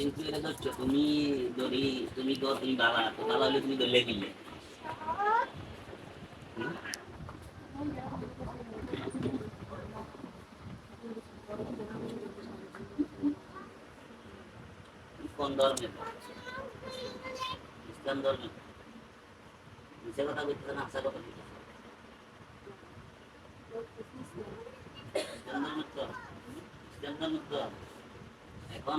কিন্তু এটা ধরছো তুমি ধরি তুমি গো তুমি বাবা তো বাবা হলে তুমি ধরলে দিলে হুম? কোন ধর্মের ইসলাম ধর্মের মিশে কথা বলতেছে না আশা কথা বলতেছে ইসলাম ধর্মের তো ইসলাম ধর্মের তো এখন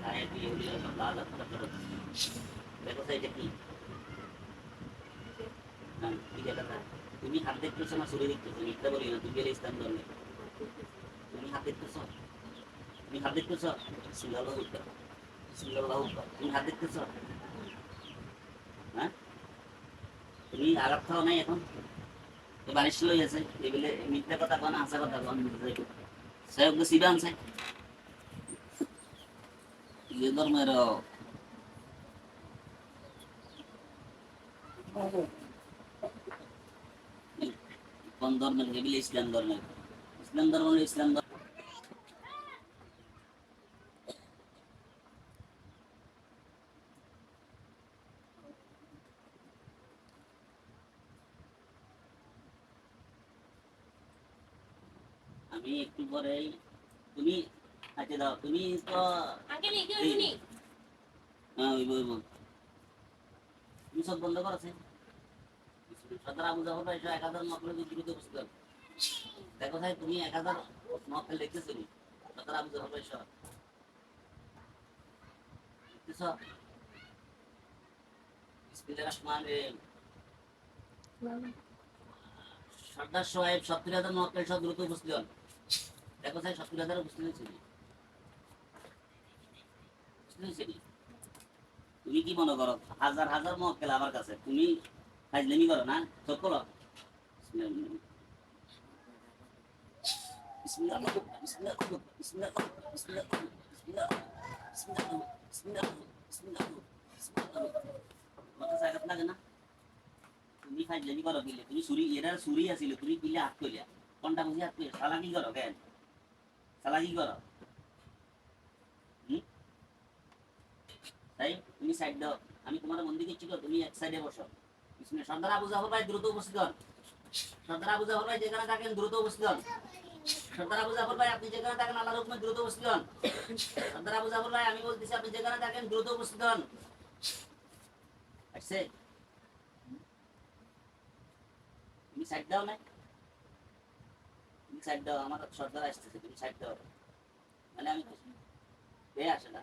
হ্যাঁ, তুমি হাত দেখতেছো না শরীর দেখতেছো মিথ্যা বলি না তুমি গেলে ইসলাম ধর্মে তুমি হাত দেখতেছো তুমি হাত দেখতেছো তুমি হাত দেখতেছো হ্যাঁ তুমি আঘাত খাও নাই এখন বারিশ লই আছে এগুলো মিথ্যা কথা কোন হাসা কথা কোন সাহেব তো সিবান ইয়ে ধর্মের কোন ধর্মের এগুলো ইসলাম ধর্মের ইসলাম ধর্ম ইসলাম ধর্ম আমি একটু পরেই তুমি আচ্ছা দাও তুমি তো আঙ্কেল হ্যাঁ ওই বই বল তুমি সব বন্ধ করেছে সদর আবু জাফর ভাই এক হাজার দ্রুত বুঝতে দেখো ভাই তুমি এক হাজার মকলে লিখতেছো নি সদর আবু জাফর ভাই সব লিখতেছ বিসমিল্লাহির রহমানির রহিম সর্দার সোহেব সত্তর হাজার মক্কেল সব দ্রুত উপস্থিত হন দেখো স্যার সত্তর হাজার হয়েছে নি? তুমি কি মনে করো, হাজার হাজার মক্কেল আমার কাছে, তুমি ফাইজলেমি করো না? চোখ করো তুমি ফাইজলেমি করো কিলে? তুমি তুমি কিলে হাত কইলা? কোনটা বুঝি হাত কইলা? সালা কি করো কেন? সালা কি করো? তুমি সাইড দাও। আমি তোমার মন্দির তো তুমি এক সাইডে বসো। বিসমিল্লাহ সর্দার আবু জাফর ভাই দ্রুত উপস্থিত হন। সর্দার আবু জাফর ভাই যেখানে থাকেন দ্রুত উপস্থিত হন। সর্দার আবু জাফর ভাই, আপনি যেখানে থাকেন আল্লাহর হুকুমে দ্রুত উপস্থিত হন। সর্দার আবু জাফর ভাই, আমি বলতেছি আপনি যেখানে থাকেন দ্রুত উপস্থিত হন। আসছে? তুমি সাইড দাও না? তুমি সাইড দাও, আমার সর্দার আসতেছে, তুমি সাইড দাও। মানে আমি আসে না?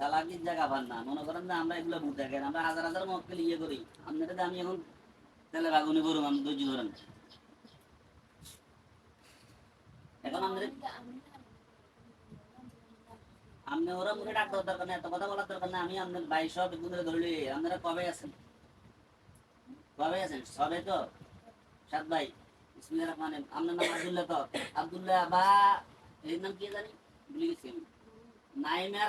সালাকির জায়গা না। মনে করেন যে আমরা এগুলো গেন আমরা হাজার হাজার ইয়ে করি। আপনাদের আমি এখন বাগুনি করুন আমি ধৈর্য ধরেন এখন আমাদের আপনি ওরা মুখে এত কথা বলার দরকার আমি আপনার সব এগুলো ধরলি আপনারা কবে আছেন? কবে আছেন? সবে তো? সাত ভাই। বিসমিল্লাহির রহমানির রহিম। আপনার নাম আব্দুল্লাহ তো? আব্দুল্লাহ বা এর নাম কি জানি? ভুলে গেছি আমি। নাইমের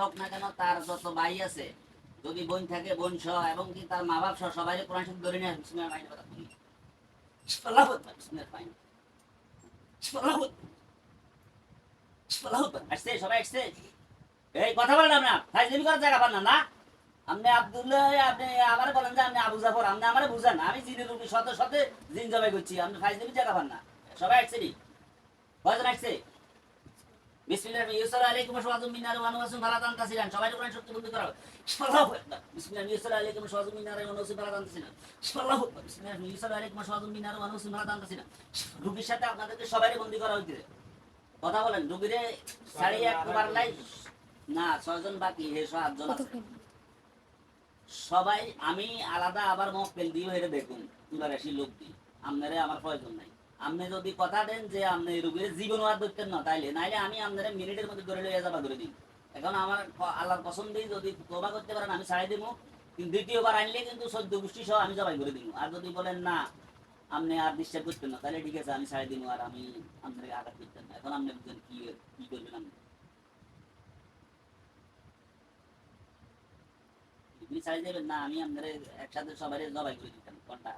হোক না কেন তার যত ভাই আছে, যদি বোন থাকে বোন সহ, এবং কি তার মা বাপ সহ, সবাই কোরআন শরীফ ধরে এই, কথা বলেন না ফাইজলিমি করার জায়গা পান না না? আপনি আপনি আমারে বলেন যে আপনি আবু জাফর, আপনি আমারে বুঝান আমি জিনের রুগী জিন জবাই করছি, আপনি ফাইজলিমি জায়গা পান না। সবাই আসছে নি? কয়জন আসছে? বিসমিল্লাহ ইউসাল আলাইকুম মিনার সবাই কোরআন শক্তি বন্ধ করা আল্লাহু আকবার। বিসমিল্লাহ ইউসাল আলাইকুম ওয়াসসালাম মিনার ওয়া নুসুম ফালাতান তাসিলান আল্লাহু আকবার। বিসমিল্লাহ ইউসাল আলাইকুম ওয়াসসালাম মিনার ওয়া নুসুম ফালাতান তাসিলান রুগীর সাথে আপনাদেরকে সবাই বন্দি করা হইছে কথা বলেন রুগীরে সাড়ে একবার লাই না ছয়জন বাকি হে সাতজন আছে। সবাই আমি আলাদা আবার মক্কেল দিয়ে হেরে দেখুন তুলারাশি লোক দিই আপনারে আমার প্রয়োজন নাই। আপনি যদি কথা দেন যে আপনি রুগীর জীবন আর ধরতেন না তাইলে, নাইলে আমি আপনারা মিনিটের মধ্যে ধরে লইয়া যাবা করে দিই এখন আমার আল্লাহর পছন্দেই যদি তোবা করতে পারেন আমি ছাড়াই দিব কিন্তু দ্বিতীয়বার আনলে কিন্তু সদ্য গোষ্ঠী সহ আমি জবাই করে দিব আর যদি বলেন না, আপনি আর ডিস্টার্ব করতেন না তাহলে ঠিক আছে, আমি ছাড়াই দিব আর আমি আপনাকে আঘাত করতেন না। এখন আপনি বুঝেন কি কি করবেন আপনি। আপনি ছাড়াই দেবেন না, আমি আপনার একসাথে সবাই জবাই করে দিতাম, কোনটা?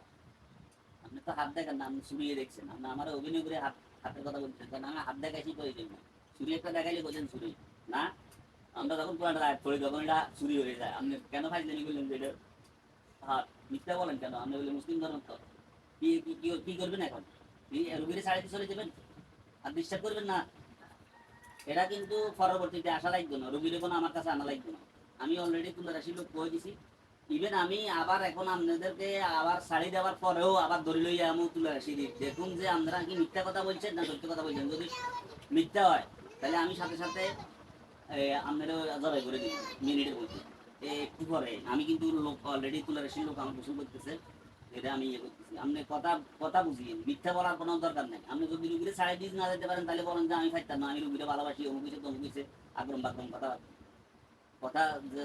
আপনি তো হাত দেখেন না, আপনি চুরিয়ে দেখছেন। আপনি আমার অভিনয় করে হাত হাতের কথা বলছেন। কারণ আমি হাত দেখাইছি প্রয়োজন না চুরি একটা দেখাইলে বলছেন চুরি না, আমরা যখন কোরআন রায় পড়ি তখন এটা চুরি হয়ে যায়, আপনি কেন ফাইজলামি করলেন যে এটা? হাত মিথ্যা বলেন কেন? আপনি বলে মুসলিম ধর্ম তো। কি কি করবেন এখন? রুগীরে ছাড়িতে চলে যাবেন আর ডিস্টার্ব করবেন না? এটা কিন্তু পরবর্তীতে আসা লাগবে না। রুগীর কোনো আমার কাছে আনা লাগবে না। আমি অলরেডি তুলে রাশি লোক কয়ে দিছি। ইভেন আমি আবার এখন আপনাদেরকে আবার শাড়ি দেওয়ার পরেও আবার ধরে লইয়া আমি তুলে দিই দেখুন যে আপনারা কি মিথ্যা কথা বলছেন না সত্যি কথা বলছেন। যদি মিথ্যা হয়, তাহলে আমি সাথে সাথে আপনারও জবাই করে দিই মধ্যে। এ, একটু পরে। আমি কিন্তু লোক অলরেডি তুলে রাশি লোক আমার পছন্দ করতেছে। এটা আমি ইয়ে করতেছি। আপনি কথা কথা বুঝিয়ে মিথ্যা বলার কোনো দরকার নেই। আপনি যদি রুগীরে সাড়ে দিস না যেতে পারেন, তাহলে বলেন যে আমি ফাইতাম না। আমি রুগীরে ভালোবাসি, অমুক হয়েছে তমুক হয়েছে আগ্রম বাগ্রম কথা কথা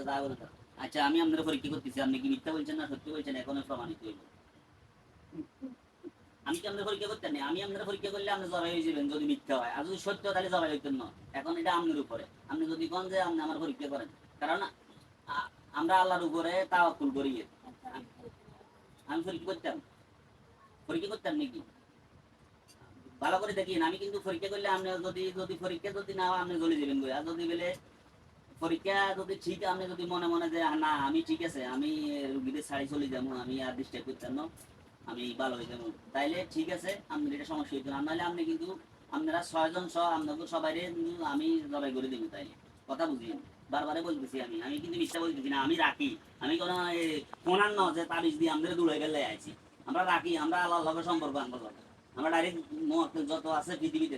যা বলে। আচ্ছা আমি আপনার পরীক্ষা করতেছি? আপনি কি মিথ্যা বলছেন না সত্যি বলছেন? এখনও প্রমাণিত হইল। আমি কি আপনার পরীক্ষা করতেন আমি আপনার পরীক্ষা করলে আপনি জবাই হয়ে যাবেন যদি মিথ্যা হয়? আর যদি সত্য তাহলে জবাই হইতেন না। এখন এটা আপনার উপরে। আপনি যদি কোন যে আপনি আমার পরীক্ষা করেন? কারণ আমরা আল্লাহর উপরে তাওয়াক্কুল করি। আমি পরীক্ষা করতাম। পরীক্ষা করতাম নাকি? ভালো করে দেখিন, আমি কিন্তু পরীক্ষা করলে আপনি যদি যদি পরীক্ষা যদি না আপনি জ্বলে যাবেন আর যদি বলে পরীক্ষা যদি ঠিক আপনি যদি মনে মনে যে, না, আমি ঠিক আছে, আমি রুগীদের চলে যাব, আমি আর ডিস্টার্ব করতাম না, আমি ভালো হয়ে যাব, তাইলে ঠিক আছে, আপনার এটা সমস্যা হইতো না। আপনি কিন্তু আপনারা ছয়জন সহ সবাই আমি জবাই করে দিব তাইলে। কথা বুঝিয়ে বারবারে বলতেছি আমি আমি কিন্তু মিথ্যা বলতেছি না, আমি রাখি। আমি কোনো কোনার ন, যে তাবিজ দিয়ে আমাদের দূরে গেলে আছি আমরা রাখি, আমরা আল্লাহ সম্পর্ক আমরা লগে। আমরা ডাইরেক্ট যত আছে পৃথিবীতে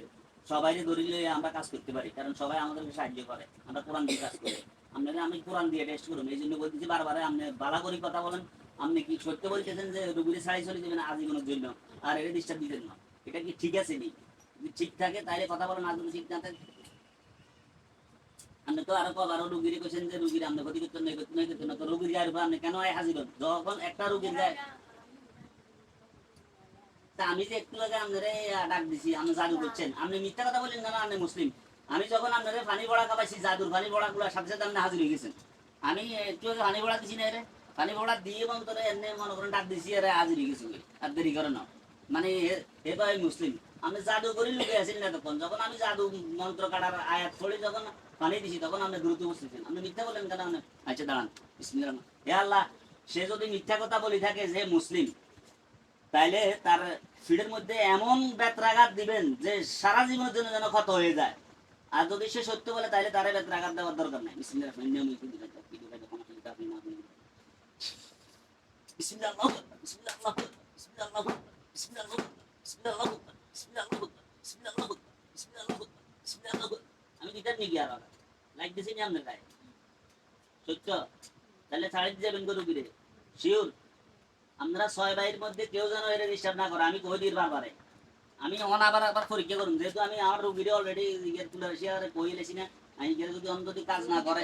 সবাই ধরিলে আমরা কাজ করতে পারি, কারণ সবাই আমাদেরকে সাহায্য করে। আমরা কোরআন দিয়ে কাজ করি। আপনাদের আমি কোরআন দিয়ে টেস্ট করুন, এই জন্য বলতেছি বারবারে আপনি বালা করে কথা বলেন, আপনি কি সত্য বলতেছেন যে রুগীর সাড়ি চলে যাবেন আজীবনের জন্য? আর এটা ডিস্টার্ব দিতেন না। এটা কি ঠিক আছে নি ঠিক থাকে, তাহলে কথা বলেন যদি ঠিক না থাকে? আপনি তো আরও কবার রুগীর কেছেন যে, রুগীর আপনি ক্ষতি করতেন না করতেন না করতেন না তো রুগীর উপর আপনি কেন আয় হাজির? যখন একটা রুগীর গায়ে তা আমি যে একটু আগে আপনারে ডাক দিছি আপনি জাদু করছেন। আপনি মিথ্যা কথা বললেন কেন আপনি মুসলিম। আমি যখন আপনারে পানি বড়া খাবাইছি জাদুর পানি বড়া গুলা সাথে সাথে আপনি হাজির হয়ে গেছেন। আমি একটু আগে পানি বড়া দিছি না রে? পানি বড়া দিয়ে এবং তোরে এমনি মনে করেন ডাক দিছি আরে হাজির হয়ে গেছি আর দেরি করে না। মানে এ ভাই মুসলিম আমি জাদু করে লুকে আসেন না তখন। যখন আমি জাদু মন্ত্র কাটার আয়াত পড়ে যখন পানি দিছি তখন আপনি দ্রুত বসতেছেন আপনি মিথ্যা বলেন কেন আপনি? আচ্ছা দাঁড়ান। বিসমিল্লাহ হে আল্লাহ সে যদি মিথ্যা কথা বলি থাকে যে মুসলিম তাইলে তার ফিডের মধ্যে এমন বেত্রাঘাত দিবেন যে সারা জীবনের জন্য যেন ক্ষত হয়ে যায়। আর যদি সে সত্য বলে তাহলে তারে বেত্রাঘাত দেওয়ার দরকার নাই। আমি দিতাম নাকি আর লাইক দিছি নি তাহলে ছাড়ি দিয়ে যাবেন গরু গিরে শিওর আমরা ছয় ভাইয়ের মধ্যে কেউ যেন এটা ডিস্টার্ব না করে আমি কই দিই বারবারে? আমি অন আবার আবার পরীক্ষা করুন যেহেতু আমি আমার রুগীরে অলরেডি তুলে এসে আর কই লেছি না আমি যদি অন্তত কাজ না করে।